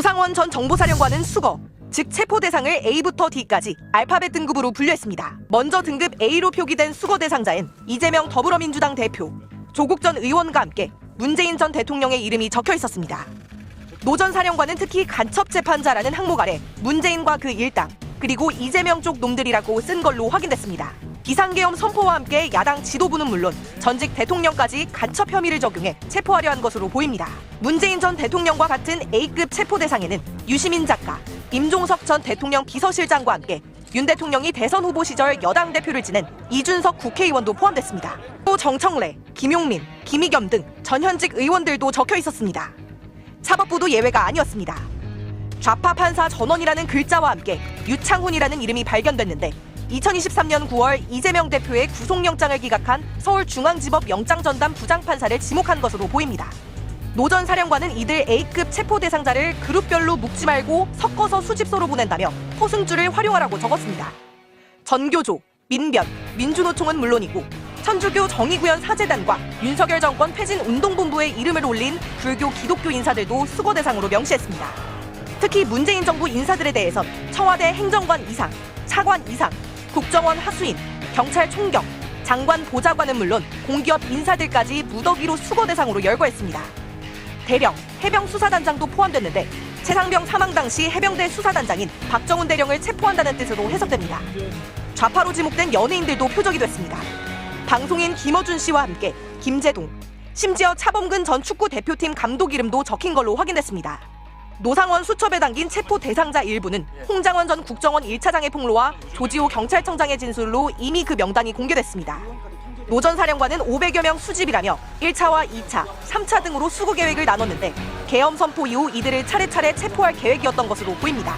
노상원 전 정보사령관은 수거, 즉 체포 대상을 A부터 D까지 알파벳 등급으로 분류했습니다. 먼저 등급 A로 표기된 수거 대상자엔 이재명 더불어민주당 대표, 조국 전 의원과 함께 문재인 전 대통령의 이름이 적혀 있었습니다. 노 전 사령관은 특히 간첩 재판자라는 항목 아래 문재인과 그 일당 그리고 이재명 쪽 놈들이라고 쓴 걸로 확인됐습니다. 비상계엄 선포와 함께 야당 지도부는 물론 전직 대통령까지 간첩 혐의를 적용해 체포하려 한 것으로 보입니다. 문재인 전 대통령과 같은 A급 체포 대상에는 유시민 작가, 임종석 전 대통령 비서실장과 함께 윤 대통령이 대선 후보 시절 여당 대표를 지낸 이준석 국회의원도 포함됐습니다. 또 정청래, 김용민, 김희겸 등 전현직 의원들도 적혀 있었습니다. 사법부도 예외가 아니었습니다. 좌파 판사 전원이라는 글자와 함께 유창훈이라는 이름이 발견됐는데 2023년 9월 이재명 대표의 구속영장을 기각한 서울중앙지법 영장전담 부장판사를 지목한 것으로 보입니다. 노 전 사령관은 이들 A급 체포 대상자를 그룹별로 묶지 말고 섞어서 수집소로 보낸다며 포승줄을 활용하라고 적었습니다. 전교조, 민변, 민주노총은 물론이고 천주교 정의구현 사재단과 윤석열 정권 퇴진 운동본부의 이름을 올린 불교 기독교 인사들도 수거 대상으로 명시했습니다. 특히 문재인 정부 인사들에 대해선 청와대 행정관 이상, 차관 이상, 국정원 하수인, 경찰 총경, 장관 보좌관은 물론 공기업 인사들까지 무더기로 수거 대상으로 열거했습니다. 대령, 해병 수사단장도 포함됐는데 최상병 사망 당시 해병대 수사단장인 박정훈 대령을 체포한다는 뜻으로 해석됩니다. 좌파로 지목된 연예인들도 표적이 됐습니다. 방송인 김어준 씨와 함께 김재동, 심지어 차범근 전 축구 대표팀 감독 이름도 적힌 걸로 확인됐습니다. 노상원 수첩에 담긴 체포 대상자 일부는 홍장원 전 국정원 1차장의 폭로와 조지호 경찰청장의 진술로 이미 그 명단이 공개됐습니다. 노 전 사령관은 500여 명 수집이라며 1차와 2차, 3차 등으로 수구 계획을 나눴는데 계엄 선포 이후 이들을 차례차례 체포할 계획이었던 것으로 보입니다.